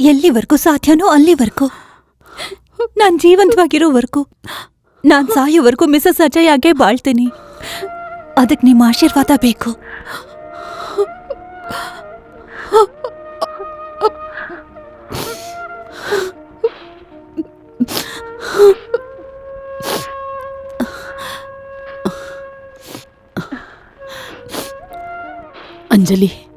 ಎಲ್ಲಿವರೆಗೂ ಸಾಧ್ಯನೋ ಅಲ್ಲಿವರೆಗೂ. ನಾನ್ ಜೀವಂತವಾಗಿರೋವರೆಗೂ. ನಾನು ಸಾಯೋವರೆಗೂ ಮಿಸಸ್ ಅಜಯ್ ಆಗೇ ಬಾಳ್ತೀನಿ. ಅದಕ್ಕೆ ನಿಮ್ಮ ಆಶೀರ್ವಾದ ಬೇಕು. ಅಂಜಲಿ.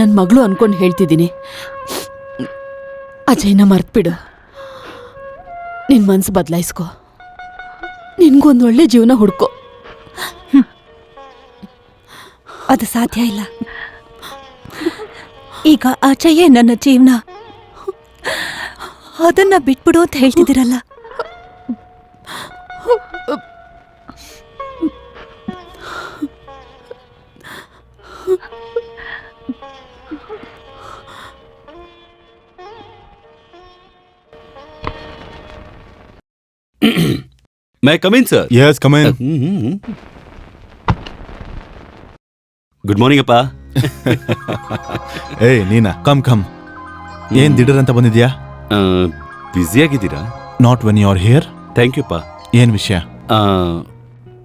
ನನ್ನ ಮಗಳು ಅನ್ಕೊಂಡು ಹೇಳ್ತಿದ್ದೀನಿ. ಅಜಯ್ನ ಮರ್ತ್ಬಿಡು. ನಿನ್ನ ಮನಸ್ಸು ಬದಲಾಯಿಸ್ಕೊ. ನಿನಗೊಂದು ಒಳ್ಳೆ ಜೀವನ ಹುಡ್ಕೋ. ಅದು ಸಾಧ್ಯ ಇಲ್ಲ. ಈಗ ಅಜಯೇ ನನ್ನ ಜೀವನ. ಅದನ್ನ ಬಿಟ್ಬಿಡು ಅಂತ ಹೇಳ್ತಿದ್ದೀರಲ್ಲ. May come in sir yes come in good morning ಅಪ್ಪ ಏಯ್ ನೀನಾ ಕಮ್ ಕಮ್ ಏನ್ ದಿಡರ್ ಅಂತ ಬಂದಿದ್ಯಾ? ಬ್ಯುಸಿ ಆಗಿದ್ದೀರಾ? Not when you are here thank you ಅಪ್ಪ ಏನ್ ವಿಷಯ?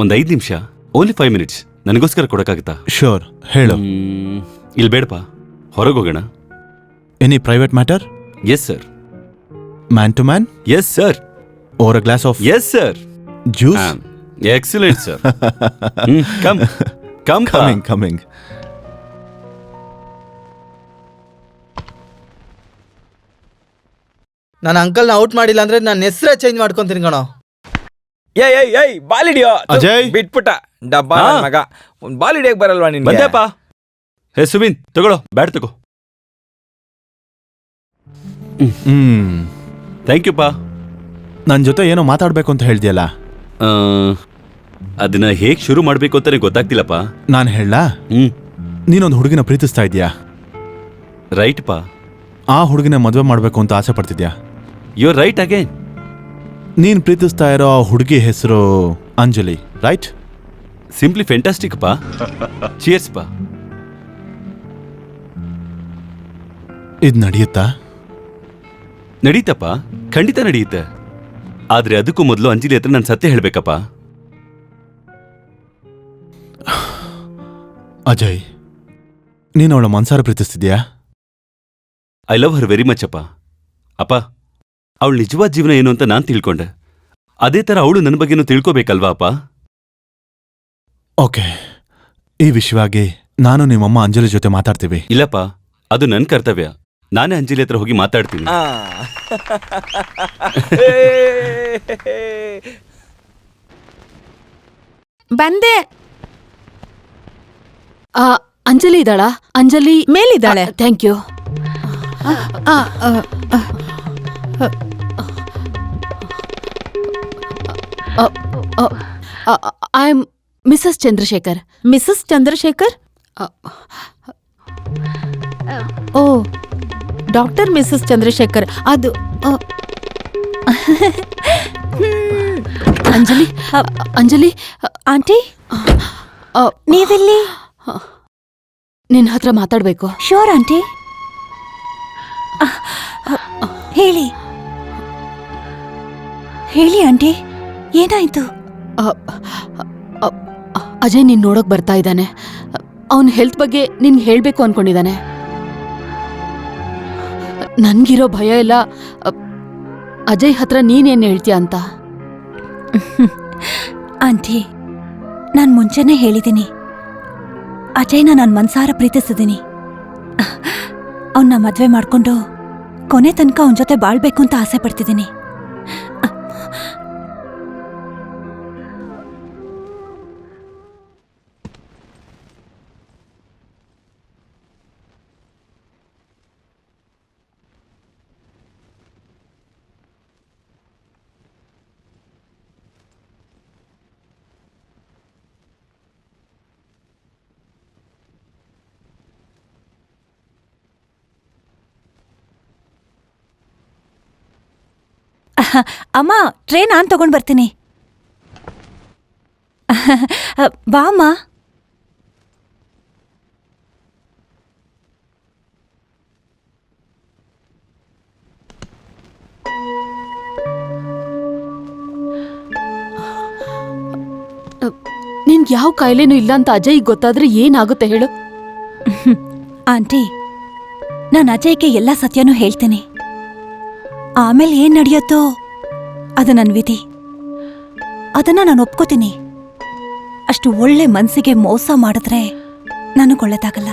ಒಂದು ಐದು ನಿಮಿಷ. ಓನ್ಲಿ ಫೈವ್ ಮಿನಿಟ್ಸ್ ನನಗೋಸ್ಕರ ಕೊಡಕ್ಕಾಗತ್ತಾ? ಶೋರ್ ಹೇಳು. ಮ್, ಇಲ್ಲಿ ಬೇಡಪ್ಪ. ಹೊರಗೆ ಹೋಗೋಣ. Any private matter yes sir man to man yes sir a glass of yes sir juice excellent sir come come coming coming ನನ್ನ ಅಂಕಲ್ನ ಔಟ್ ಮಾಡಿಲ್ಲ ಅಂದ್ರೆ ನನ್ನ ಹೆಸರೇ ಚೇಂಜ್ ಮಾಡ್ಕೊಂತೀನಿ ಕಣೋ. ಏಯ್ ಏಯ್ ಏಯ್ ಬಾಲಿಡಿಯೋ ಅಜಯ್. ಬಿಟ್ಬಿಟ್ಟ. ಡಬ್ಬ. ನನ್ ಮಗ. ಒಂದ್ ಬಾಲ್ ಹಿಡಿಯಕ್ ಬರಲ್ವಾ ನಿನ್ಗೆ? ಬಂದೆಪ್ಪ ಹೇ ಸುಬಿನ್ ತಗೊಳ್ಳೋ ಬ್ಯಾಟ್ ತಗೋ. ಹ್ಮ್. ಥ್ಯಾಂಕ್ ಯು ಪಾ. ನನ್ ಜೊತೆ ಏನೋ ಮಾತಾಡಬೇಕು ಅಂತ ಹೇಳ್ದಿಯಲ್ಲ? ಆ, ಅದನ್ನ ಹೇಗ್ ಶುರು ಮಾಡ್ಬೇಕು ಅಂತಾನೆ ಗೊತ್ತಾಗ್ತಿಲ್ಲಪ್ಪ. ನಾನು ಹೇಳ ಹ್ಮ್. ನೀನೊಂದು ಹುಡುಗಿನ ಪ್ರೀತಿಸ್ತಾ ಇದ್ಯಾ? ರೈಟ್ ಪಾ. ಆ ಹುಡುಗಿನ ಮದುವೆ ಮಾಡ್ಬೇಕು ಅಂತ ಆಸೆ ಪಡ್ತಿದ್ಯಾ? ಯು ರೈಟ್ ಅಗೇನ್ ನೀನ್ ಪ್ರೀತಿಸ್ತಾ ಇರೋ ಆ ಹುಡುಗಿ ಹೆಸರು ಅಂಜಲಿ ರೈಟ್ ಸಿಂಪ್ಲಿ ಫೆಂಟಾಸ್ಟಿಕ್ ಪಾ. ಚಿಯರ್ಸ್ ಪಾ. ಇದು ನಡೆಯುತ್ತಾ? ನಡೀತಪ್ಪ. ಖಂಡಿತ ನಡೆಯುತ್ತೆ. ಆದ್ರೆ ಅದಕ್ಕೂ ಮೊದಲು ಅಂಜಲಿ ಹತ್ರ ನಾನು ಸತ್ಯ ಹೇಳ್ಬೇಕಪ್ಪ. ಅಜಯ್ ನೀನು ಅವಳ ಮನ್ಸಾರ ಪ್ರೀತಿಸ್ತಿದ್ಯಾ? I love her very much ಅಪ್ಪ. ಅಪ್ಪ ಅವಳ ನಿಜವಾದ ಜೀವನ ಏನು ಅಂತ ನಾನು ತಿಳ್ಕೊಂಡೆ. ಅದೇ ಥರ ಅವಳು ನನ್ನ ಬಗ್ಗೆನೂ ತಿಳ್ಕೋಬೇಕಲ್ವಾ ಅಪ್ಪ? ಓಕೆ. ಈ ವಿಷಯವಾಗಿ ನಾನು ನಿಮ್ಮಮ್ಮ ಅಂಜಲಿ ಜೊತೆ ಮಾತಾಡ್ತೀವಿ. ಇಲ್ಲಪ್ಪ ಅದು ನನ್ನ ಕರ್ತವ್ಯ. ನಾನೇ ಅಂಜಲಿ ಹತ್ರ ಹೋಗಿ ಮಾತಾಡ್ತೀನಿ ಆ. ಬಂದೆ ಆ, ಅಂಜಲಿ ಇದ್ದಾಳಾ Anjali ಮೇಲಿದ್ದಾಳೆ. Thank you I am Mrs Chandrashekar Mrs Chandrashekar oh doctor Mrs Chandrashekar ಅದು ಅಂಜಲಿ ಅಂಜಲಿ ಆಂಟಿ ನೀವಿಲ್ಲಿ? ನಿನ್ನ ನಿನ್ ಹತ್ರ ಮಾತಾಡ್ಬೇಕು. Sure aunty. ಹೇಳಿ. ಹೇಳಿ ಆಂಟಿ. ಏನಾಯ್ತು? ಆ, ಆ, ಆ, ಅಜಯ್ ನೀನ್ ನೋಡಕ್ ಬರ್ತಾ ಇದ್ದಾನೆ. ಅವನ್ ಹೆಲ್ತ್ ಬಗ್ಗೆ ನಿನ್ಗೆ ಹೇಳ್ಬೇಕು ಅನ್ಕೊಂಡಿದ್ದಾನೆ. ನನ್ಗಿರೋ ಭಯ ಎಲ್ಲ ಅಜಯ್ ಹತ್ರ ನೀನೇನ್ ಹೇಳ್ತೀಯ ಅಂತ? ಆಂಟಿ, ನಾನು ಮುಂಚೆನೇ ಹೇಳಿದ್ದೀನಿ ಅಜಯ್ನ ನಾನು ಮನ್ಸಾರ ಪ್ರೀತಿಸಿದ್ದೀನಿ ಅವನ್ನ ಮದುವೆ ಮಾಡಿಕೊಂಡು ಕೊನೆ ತನಕ ಅವನ ಜೊತೆ ಬಾಳ್ಬೇಕು ಅಂತ ಆಸೆ ಪಡ್ತಿದ್ದೀನಿ ಅಮ್ಮ ಟ್ರೈನ್ ನಾನು ತಗೊಂಡು ಬರ್ತೀನಿ. ಬಾ ಅಮ್ಮ. ನಿನ್ಗೆ ಯಾವ ಕಾಯಿಲೆನೂ ಇಲ್ಲ ಅಂತ ಅಜಯ್ ಗೊತ್ತಾದ್ರೆ ಏನಾಗುತ್ತೆ ಹೇಳು? ಆಂಟಿ ನಾನು ಅಜಯ್ಗೆ ಎಲ್ಲ ಸತ್ಯನೂ ಹೇಳ್ತೀನಿ. ಆಮೇಲೆ ಏನ್ ನಡೆಯುತ್ತೋ? ಅದು ನನ್ನ ವಿಧಿ. ಅದನ್ನ ನಾನು ಒಪ್ಕೋತೀನಿ. ಅಷ್ಟು ಒಳ್ಳೆ ಮನಸ್ಸಿಗೆ ಮೋಸ ಮಾಡಿದ್ರೆ ನನಗೆ ಒಳ್ಳೇದಾಗಲ್ಲ.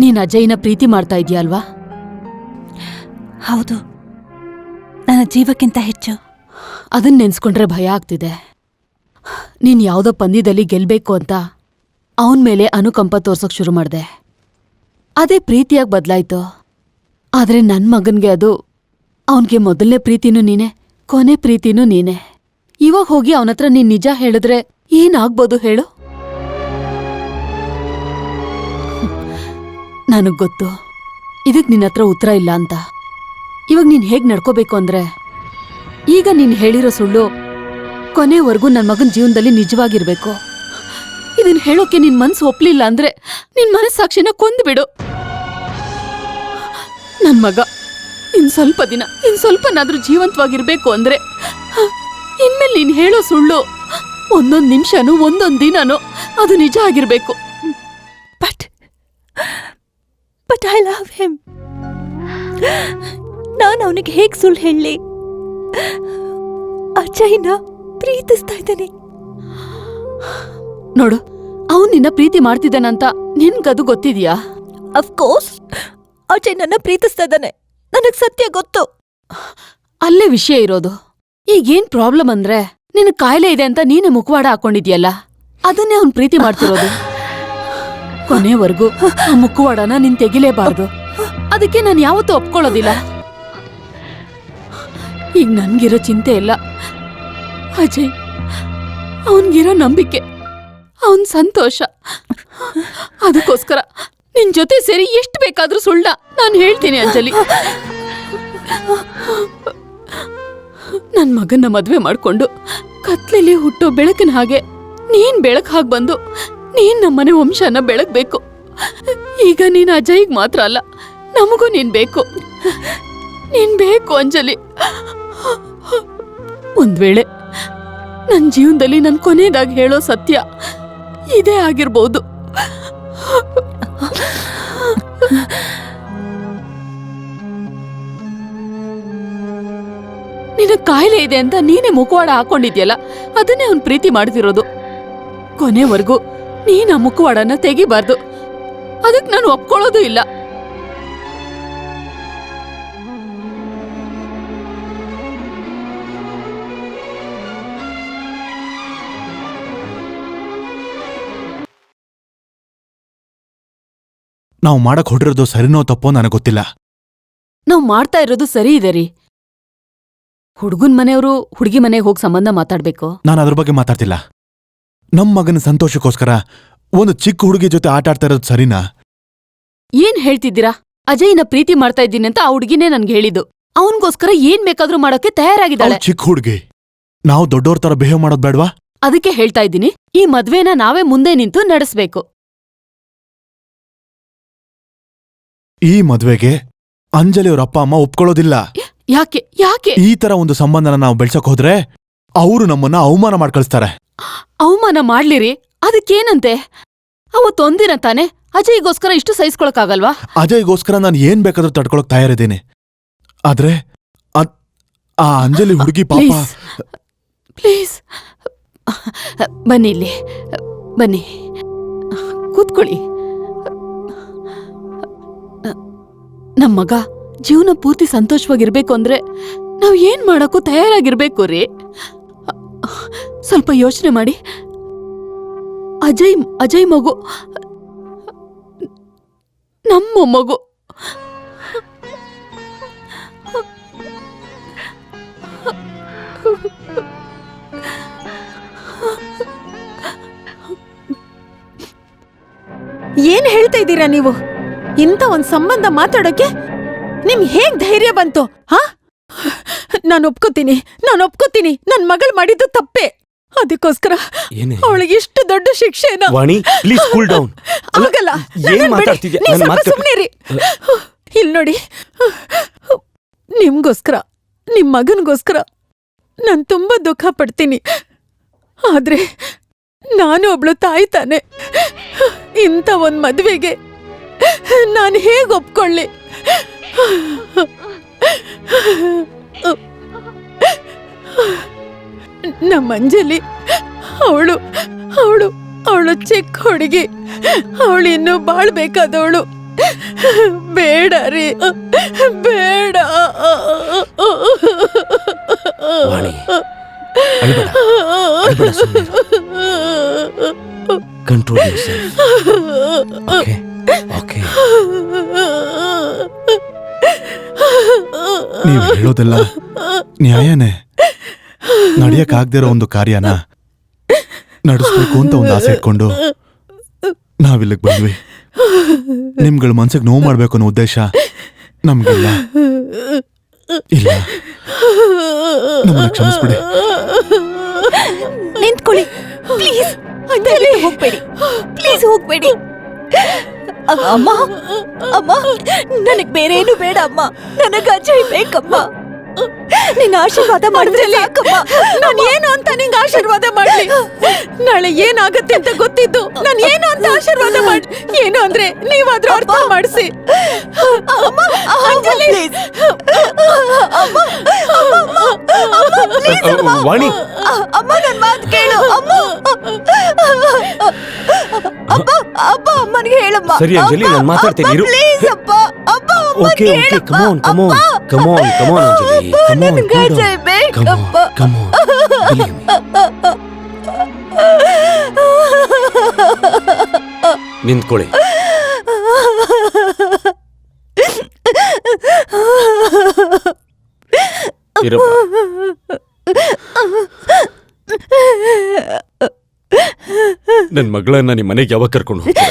ನೀನ್ ಅಜಯ್ನ ಪ್ರೀತಿ ಮಾಡ್ತಾ ಇದೀಯ ಅಲ್ವಾ? ಹೌದು. ನನ್ನ ಜೀವಕ್ಕಿಂತ ಹೆಚ್ಚು. ಅದನ್ನ ನೆನ್ಸ್ಕೊಂಡ್ರೆ ಭಯ ಆಗ್ತಿದೆ. ನೀನ್ ಯಾವುದೋ ಪಂದ್ಯದಲ್ಲಿ ಗೆಲ್ಬೇಕು ಅಂತ ಅವನ ಮೇಲೆ ಅನುಕಂಪ ತೋರ್ಸೋಕೆ ಶುರು ಮಾಡಿದೆ. ಅದೇ ಪ್ರೀತಿಯಾಗಿ ಬದ್ಲಾಯ್ತು. ಆದ್ರೆ ನನ್ ಮಗನ್ಗೆ ಅದು ಅವನ್ಗೆ ಮೊದಲನೇ ಪ್ರೀತಿನೂ ನೀನೆ, ಕೊನೆ ಪ್ರೀತಿನೂ ನೀನೆ. ಇವಾಗ ಹೋಗಿ ಅವನತ್ರ ನೀನ್ ನಿಜ ಹೇಳಿದ್ರೆ ಏನಾಗ್ಬೋದು ಹೇಳು? ನನಗ್ ಗೊತ್ತು. ಇದಕ್ ನಿನ್ನ ಹತ್ರ ಉತ್ತರ ಇಲ್ಲ ಅಂತ. ಇವಾಗ ನೀನ್ ಹೇಗ್ ನಡ್ಕೋಬೇಕು ಅಂದ್ರೆ, ಈಗ ನೀನ್ ಹೇಳಿರೋ ಸುಳ್ಳು ಕೊನೆವರೆಗೂ ನನ್ ಮಗನ್ ಜೀವನದಲ್ಲಿ ನಿಜವಾಗಿರ್ಬೇಕು. ಇದನ್ನ ಹೇಳೋಕೆ ನಿನ್ ಮನ್ಸು ಒಪ್ಲಿಲ್ಲ ಅಂದ್ರೆ ನಿನ್ ಮನಸ್ಸಾಕ್ಷಿನ ಕೊಂದ್ಬಿಡು. ನನ್ ಮಗ. ಇನ್ ಸ್ವಲ್ಪ ದಿನ ಇನ್ ಸ್ವಲ್ಪನಾದ್ರೂ ಜೀವಂತವಾಗಿರ್ಬೇಕು ಅಂದ್ರೆ ಇನ್ಮೇಲೆ ನೀನ್ ಹೇಳೋ ಸುಳ್ಳು ಒಂದೊಂದು ನಿಮಿಷನೂ ಒಂದೊಂದು ದಿನನೂ ಅದು ನಿಜ ಆಗಿರ್ಬೇಕು. But but I love him ನಾನು ಅವನಿಗೆ ಹೇಗೆ ಸುಳ್ಳು ಹೇಳಲಿ ಅಜಯ್ನ ಪ್ರೀತಿಸ್ತಾ ಇದ್ದೀನಿ. ನೋಡು ಅವನ್ ನಿನ್ನ ಪ್ರೀತಿ ಮಾಡ್ತಿದ್ದಾನಂತ ನಿನ್ಗದು ಗೊತ್ತಿದ್ಯಾ? ಅಫ್ಕೋರ್ಸ್ ಅಜಯ್ ನನ್ನ ಪ್ರೀತಿಸ್ತಾ ಇದ್ದಾನೆ ನನಗೆ ಸತ್ಯ ಗೊತ್ತು. ಅಲ್ಲೇ ವಿಷಯ ಇರೋದು. ಈಗೇನ್ ಪ್ರಾಬ್ಲಮ್ ಅಂದ್ರೆ ನಿನ್ನ ಕಾಯಿಲೆ ಇದೆ ಅಂತ ನೀನೆ ಮುಖವಾಡ ಹಾಕೊಂಡಿದ್ಯಲ್ಲ? ಅದನ್ನೇ ಅವ್ನ್ ಪ್ರೀತಿ ಮಾಡ್ತಿರೋದು. ಕೊನೆವರೆಗೂ ಆ ಮುಖವಾಡನ ನೀನ್ ತೆಗಿಲೇಬಾರ್ದು. ಅದಕ್ಕೆ ನಾನು ಯಾವತ್ತೂ ಒಪ್ಕೊಳ್ಳೋದಿಲ್ಲ. ಈಗ ನನ್ಗಿರೋ ಚಿಂತೆ ಇಲ್ಲ. ಅಜಯ್, ಅವನ್ಗಿರೋ ನಂಬಿಕೆ, ಅವನ್ ಸಂತೋಷ. ಅದಕ್ಕೋಸ್ಕರ ನಿನ್ ಜೊತೆ ಸೇರಿ ಎಷ್ಟು ಬೇಕಾದ್ರೂ ಸುಳ್ಳ. ನಾನು ಹೇಳ್ತೀನಿ, ಅಂಜಲಿ. ನನ್ ಮಗನ್ನ ಮದ್ವೆ ಮಾಡ್ಕೊಂಡು ಕತ್ಲೆಲಿ ಹುಟ್ಟೋ ಬೆಳಕಿನ ಹಾಗೆ ನೀನ್ ಬೆಳಕ್ ಹಾಗೆ ಬಂದು ನೀನ್ ನಮ್ಮನೆ ವಂಶನ ಬೆಳಗ್ಬೇಕು. ಈಗ ನೀನ್ ಅಜಯ್ಗೆ ಮಾತ್ರ ಅಲ್ಲ, ನಮಗೂ ನೀನ್ ಬೇಕು. ನೀನ್ ಬೇಕು, ಅಂಜಲಿ. ಒಂದ್ ವೇಳೆ ನನ್ ಜೀವನದಲ್ಲಿ ನನ್ ಕೊನೆಯದಾಗಿ ಹೇಳೋ ಸತ್ಯ ಇದೇ ಆಗಿರ್ಬೋದು. ನಿನ್ನ ಕಾಯಿಲೆ ಇದೆ ಅಂತ ನೀನೇ ಮುಖವಾಡ ಹಾಕೊಂಡಿದ್ಯಲ್ಲ? ಅದನ್ನೇ ಅವನ್ ಪ್ರೀತಿ ಮಾಡ್ತಿರೋದು. ಕೊನೆವರೆಗೂ ನೀನ್ ಆ ಮುಖವಾಡನ ತೆಗಿಬಾರ್ದು. ಅದಕ್ಕೆ ನಾನು ಒಪ್ಕೊಳ್ಳೋದು ಇಲ್ಲ. ನಾವು ಮಾಡಕ್ ಹೊಡಿರೋದು ಸರಿನೋ ತಪ್ಪೋ ನನಗೆ ಗೊತ್ತಿಲ್ಲ. ನಾವ್ ಮಾಡ್ತಾ ಇರೋದು ಸರಿ ಇದೆ ರೀ. ಹುಡುಗನ್ ಮನೆಯವರು ಹುಡುಗಿ ಮನೆಗೆ ಹೋಗಿ ಸಂಬಂಧ ಮಾತಾಡ್ಬೇಕು? ನಾನು ಅದ್ರ ಬಗ್ಗೆ ಮಾತಾಡ್ತಿಲ್ಲ. ನಮ್ಮ ಮಗನ ಸಂತೋಷಕ್ಕೋಸ್ಕರ ಒಂದು ಚಿಕ್ಕ ಹುಡುಗಿ ಜೊತೆ ಆಟ ಆಡ್ತಾ ಇರೋದು ಸರಿನಾ? ಏನ್ ಹೇಳ್ತಿದ್ದೀರಾ? ಅಜಯ್ನ ಪ್ರೀತಿ ಮಾಡ್ತಾ ಇದ್ದೀನಿ ಅಂತ ಆ ಹುಡುಗಿನೇ ನನ್ಗೆ ಹೇಳಿದ್ದು. ಅವನ್ಗೋಸ್ಕರ ಏನ್ ಬೇಕಾದ್ರೂ ಮಾಡೋಕೆ ತಯಾರಾಗಿದ್ದಾಳೆ. ಅವ್ಳ್ ಚಿಕ್ಕ ಹುಡುಗಿ. ನಾವು ದೊಡ್ಡೋರ್ ತರ ಬಿಹೇವ್ ಮಾಡೋದ್ ಬೇಡ್ವಾ? ಅದಕ್ಕೆ ಹೇಳ್ತಾ ಇದ್ದೀನಿ ಈ ಮದ್ವೆನ ನಾವೇ ಮುಂದೆ ನಿಂತು ನಡೆಸ್ಬೇಕು. ಈ ಮದ್ವೆಗೆ ಅಂಜಲಿ ಅವ್ರ ಅಪ್ಪ ಅಮ್ಮ ಒಪ್ಕೊಳ್ಳೋದಿಲ್ಲ. ಯಾಕೆ ಯಾಕೆ? ಈ ತರ ಒಂದು ಸಂಬಂಧನ ನಾವು ಬೆಳ್ಸಕ್ ಹೋದ್ರೆ ಅವರು ನಮ್ಮನ್ನ ಅವಮಾನ ಮಾಡ್ಕಳಿಸ್ತಾರೆ. ಅವಮಾನ ಮಾಡ್ಲಿರಿ? ಅದಕ್ಕೇನಂತೆ? ಅವತ್ತೊಂದಿನ ತಾನೆ ಅಜಯ್ಗೋಸ್ಕರ ಇಷ್ಟು ಸಹಿಸ್ಕೊಳಕ್ಕಾಗಲ್ವಾ? ಅಜಯ್ಗೋಸ್ಕರ ನಾನು ಏನ್ ಬೇಕಾದ್ರೂ ತಡ್ಕೊಳಕ್ ತಯಾರಿದ್ದೀನಿ. ಆದ್ರೆ ಅದ್- ಆ ಅಂಜಲಿ ಹುಡುಗಿ ಪಾಪ ಪ್ಲೀಸ್. ಪ್ಲೀಸ್. ಬನ್ನಿ ಇಲ್ಲಿ. ಬನ್ನಿ. ಕೂತ್ಕೊಳ್ಳಿ. ನಮ್ ಮಗ ಜೀವನ ಪೂರ್ತಿ ಸಂತೋಷವಾಗಿರ್ಬೇಕು ಅಂದ್ರೆ ನಾವ್ ಏನ್ ಮಾಡಕ್ಕೂ ತಯಾರಾಗಿರ್ಬೇಕು ರೀ. ಸ್ವಲ್ಪ ಯೋಚನೆ ಮಾಡಿ. ಅಜಯ್ ಅಜಯ್ ಮಗು. ನಮ್ಮ ಮಗು. ಏನ್ ಹೇಳ್ತಾ ಇದ್ದೀರಾ ನೀವು? ಇಂಥ ಒಂದ್ ಸಂಬಂಧ ಮಾತಾಡೋಕೆ ನಿಮ್ ಹೇಗ್ ಧೈರ್ಯ ಬಂತು ಹಾ ನಾನು ಒಪ್ಕೋತೀನಿ ನಾನು ಒಪ್ಕೋತೀನಿ ನನ್ ಮಗಳು ಮಾಡಿದ್ದು ತಪ್ಪೆ ಅದಕ್ಕೋಸ್ಕರ ಏನೇ? ಅವಳಿಗೆ ಇಷ್ಟು ದೊಡ್ಡ ಶಿಕ್ಷೆನ ವಾಣಿ ಪ್ಲೀಸ್ ಕೂಲ್ ಡೌನ್ ಆಗಲ್ಲ ಏನ್ ನನ್ನನ್ ಬಿಡಿ. ಮಾತಾಡ್ತಿದ್ಯಾ? ನೀವ್ ನನ್ ಸ್ವಲ್ಪ ಮಾತ್ ಸುಮ್ನೆ ಇರಿ. ಇಲ್ ನೋಡಿ ನಿಮ್ಗೋಸ್ಕರ ನಿಮ್ ಮಗನ್ಗೋಸ್ಕರ ನಾನು ತುಂಬಾ ದುಃಖ ಪಡ್ತೀನಿ ಆದ್ರೆ ನಾನು ಒಬ್ಳು ತಾಯಿ ತಾನೆ ಇಂಥ ಒಂದ್ ಮದ್ವೆಗೆ ನಾನು ಹೇಗೆ ಒಪ್ಕೊಳ್ಳಿ? ನಮ್ಮ ಅಂಜಲಿ, ಅವಳು ಅವಳು ಅವಳು ಚಿಕ್ಕ ಹುಡುಗಿ. ಅವಳು ಇನ್ನೂ ಬಾಳ್ಬೇಕಾದವಳು. ಬೇಡ ರೀ, ಬೇಡ. Control okay. ನೀವು ನೀವ್ ಹೇಳೋದೆಲ್ಲ ನ್ಯಾಯನೇ? ನಡಿಯಕ್ಕಾಗ್ದಿರೋ ಒಂದು ಕಾರ್ಯನ ನಡೆಸ್ಬೇಕು ಅಂತ ಒಂದು ಆಸೆ ಇಟ್ಕೊಂಡು ನಾವಿಲ್ಲಿಗೆ ಬಂದ್ವಿ. ನಿಮ್ಗಳ ಮನ್ಸಿಗೆ ನೋವು ಮಾಡ್ಬೇಕು ಅನ್ನೋ ಉದ್ದೇಶ ನಮ್ಗಿಲ್ಲ. ಇಲ್ಲ. ನಮ್ಮನ್ನ ಕ್ಷಮಿಸ್ಬಿಡಿ. ನಿಂತ್ಕೊಳ್ಳಿ. ಪ್ಲೀಸ್. ಹೋಗ್ಬೇಡಿ. ಪ್ಲೀಸ್ ಹೋಗ್ಬೇಡಿ. ಅಮ್ಮ ಅಮ್ಮ ನನಗ್ ಬೇರೆ ಏನು ಬೇಡ ಅಮ್ಮ. ನನಗ ಅಜಯ್ ಬೇಕಮ್ಮ. ನಿನ್ನ ಆಶೀರ್ವಾದ ಮಾಡಿದ್ರೆ ನಾನ್ ನಾನು ಏನು ಅಂತ ನಿಂಗೆ ಆಶೀರ್ವಾದ ಮಾಡ್ಲಿ? ನಾಳೆ ಏನಾಗುತ್ತೆ ಅಂತ ಗೊತ್ತಿದ್ದು ನಾನು ಏನು ಅಂತ ಆಶೀರ್ವಾದ ಮಾಡಿ ಏನು ಅಂದ್ರೆ ನೀವಾದ್ರೂ ಅರ್ಥ ಮಾಡಿಸಿ. ಅಂಜಲಿ. ವಾಣಿ. ಅಮ್ಮ ನನ್ ಮಾತು ಕೇಳು. ಅಮ್ಮ ಅಪ್ಪ ಅಪ್ಪ ಅಮ್ಮನಿಗೆ ಹೇಳಮ್ಮ. ಸರಿ ಅಂಜಲಿ ನಾನು ಮಾತಾಡ್ತೀನಿ ಇರು. ಪ್ಲೀಸ್ ಅಪ್ಪ ಅಪ್ಪ okay okay come on come on come on Anjali come on ಬೇಕಪ್ಪ ಕಮೋನ್ ನಿಂತ್ಕೊಳ್ಳಿ. ಇರಪ್ಪ. ನನ್ನ ಮಗಳನ್ನ ನಿಮ್ಮ ಮನೆಗೆ ಯಾವಾಗ ಕರ್ಕೊಂಡು ಹೋಗ್ತೀರಾ?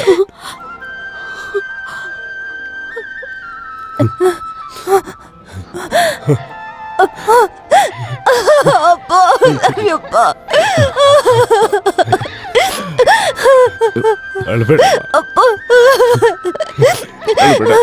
아빠, 우리 아빠, 알베르. 아빠. 알베르.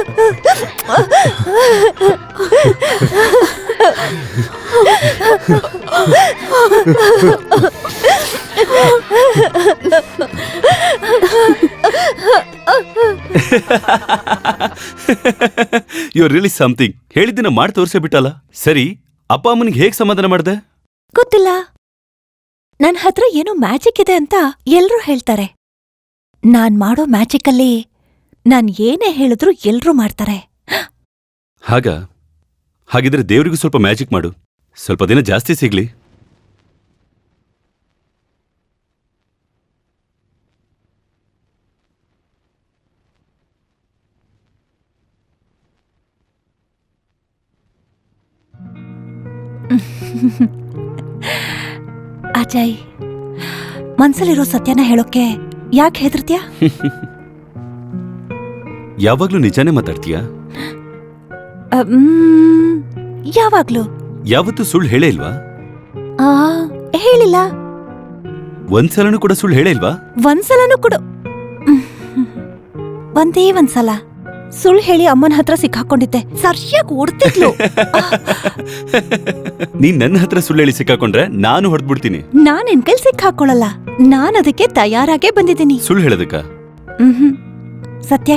ಯು ರಿಯಲಿ ಸಮಥಿಂಗ್ ಹೇಳಿದ್ದನ್ನ ಮಾಡಿ ತೋರಿಸೇ ಬಿಟ್ಟಲ್ಲ. ಸರಿ ಅಪ್ಪ ಅಮ್ಮನಿಗೆ ಹೇಗೆ ಸಮಾಧಾನ ಮಾಡ್ದೆ? ಗೊತ್ತಿಲ್ಲ. ನನ್ನ ಹತ್ರ ಏನೋ ಮ್ಯಾಜಿಕ್ ಇದೆ ಅಂತ ಎಲ್ರೂ ಹೇಳ್ತಾರೆ. ನಾನ್ ಮಾಡೋ ಮ್ಯಾಜಿಕಲ್ಲಿ ನಾನ್ ಏನೇ ಹೇಳಿದ್ರು ಎಲ್ರೂ ಮಾಡ್ತಾರೆ. ಹಾಗ? ಹಾಗಿದ್ರೆ ದೇವರಿಗೂ ಸ್ವಲ್ಪ ಮ್ಯಾಜಿಕ್ ಮಾಡು. ಸ್ವಲ್ಪ ದಿನ ಜಾಸ್ತಿ ಸಿಗ್ಲಿ. ಅಜಯ್ ಮನ್ಸಲ್ಲಿರೋ ಸತ್ಯನ ಹೇಳೋಕೆ ಯಾಕೆ ಹೆದರ್ತೀಯ? ಯಾವಾಗ್ಲೂ ನಿಜಾನೇ ಮಾತಾಡ್ತೀಯಾ? ಯಾವಾಗ್ಲೂ. ಯಾವತ್ತೂ ಸುಳ್ಳು ಹೇಳೇ ಇಲ್ವಾ? ಆ ಹೇಳಿಲ್ಲ. ಒಂದ್ಸಲನೂ ಕೂಡ ಸುಳ್ಳು ಹೇಳೇ ಇಲ್ವಾ? ಒಂದ್ಸಲನೂ ಕೂಡ. ಒಂದೇ ಒಂದ್ಸಲ. ಸುಳ್ಳು ಹೇಳಿ ಅಮ್ಮನ ಹತ್ರ ಸಿಕ್ಕಾಕೊಂಡಿದ್ದೆ. ಸರಿಯಾಗಿ ಓಡ್ತಿದ್ಲು. ನೀನ್ ನನ್ನ ಹತ್ರ ಸುಳ್ಳು ಹೇಳಿ ಸಿಕ್ಕಾಕೊಂಡ್ರೆ ನಾನು ಹೊಡೆದ್ಬಿಡ್ತೀನಿ. ನಾನ್ ನಿನ್ ಕೈಲಿ ಸಿಕ್ಕಾಕೊಳ್ಳಲ್ಲ. ನಾನ್ ಅದಕ್ಕೆ ತಯಾರಾಗೇ ಬಂದಿದ್ದೀನಿ. ಸುಳ್ಳು ಹೇಳೋದಕ್ಕ? ಹ್ಮ್. ಸತ್ಯ